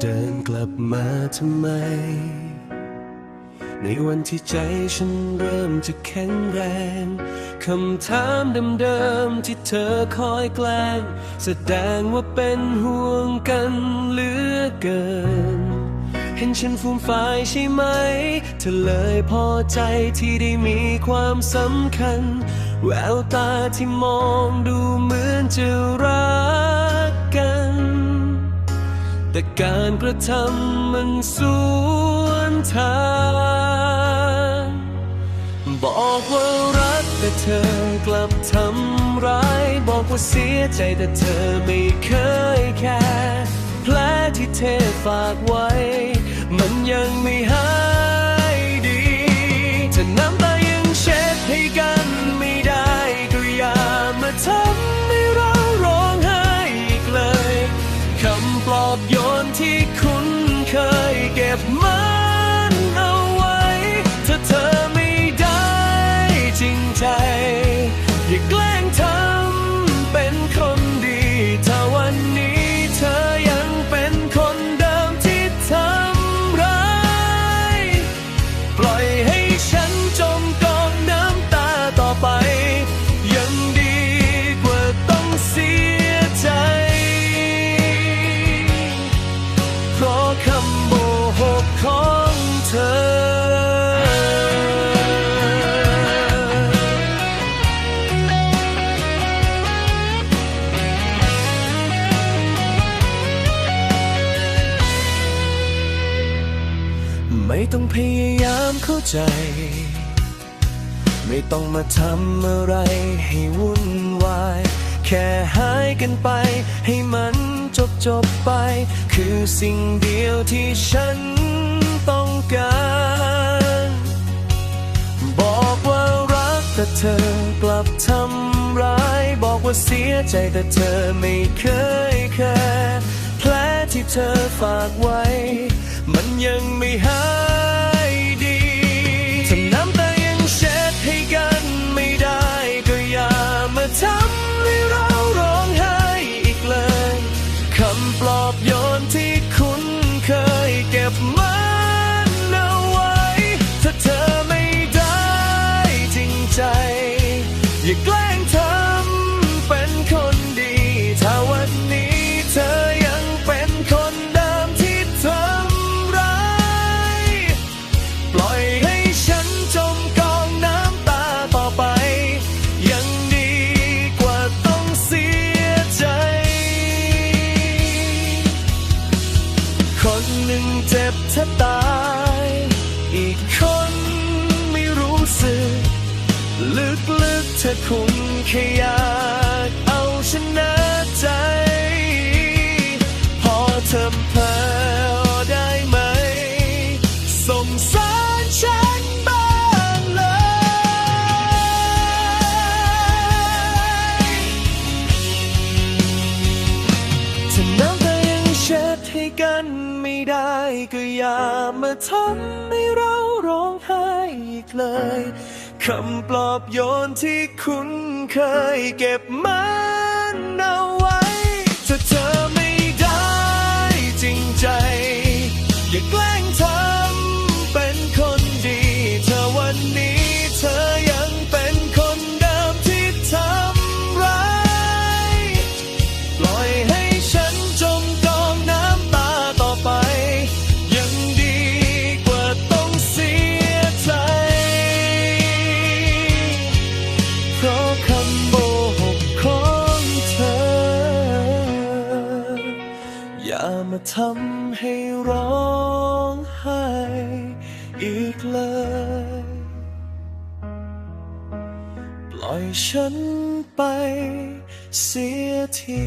เดินกลับมาทำไม ในวันที่ใจฉันเริ่มจะแข็งแรง คำถามเดิมๆที่เธอคอยแกล้ง แสดงว่าเป็นห่วงกันเหลือเกิน เห็นฉันฟูมฟายใช่ไหม เธอเลยพอใจที่ได้มีความสำคัญ แววตาที่มองดูเหมือนจะรักกัน แต่การกระทำมันสวนทางบอกว่ารักแต่เธอกลับทำร้าย บอกว่าเสียใจแต่เธอไม่เคยแคร์แผลที่เธอฝากไว้ มันยังไม่หาย อบโยนที่คุ้นเคยเก็บมันเอาไว้ ถ้าเธอไม่ได้จริงใจ ไม่ต้องพยายามเข้าใจ ไม่ต้องมาทำอะไรให้วุ่นวาย แค่หายกันไป ให้มันจบจบไป คือสิ่งเดียวที่ฉันต้องการ บอกว่ารักแต่เธอกลับทำร้าย บอกว่าเสียใจแต่เธอไม่เคยแคร์แผลที่เธอฝากไว้ มันยังไม่หาย ลึกๆเธอคงแค่อยากเอาชนะใจ พอเธอเพอได้ไหม สงสารฉันบ้างเลย ถ้าน้ำตายังเช็ดให้กันไม่ได้ก็อย่ามาทำให้เราร้องไห้อีกเลย คำปลอบโยนที่คุณเคยเก็บมา มาทำให้ร้องไห้อีกเลย ปล่อยฉันไปเสียที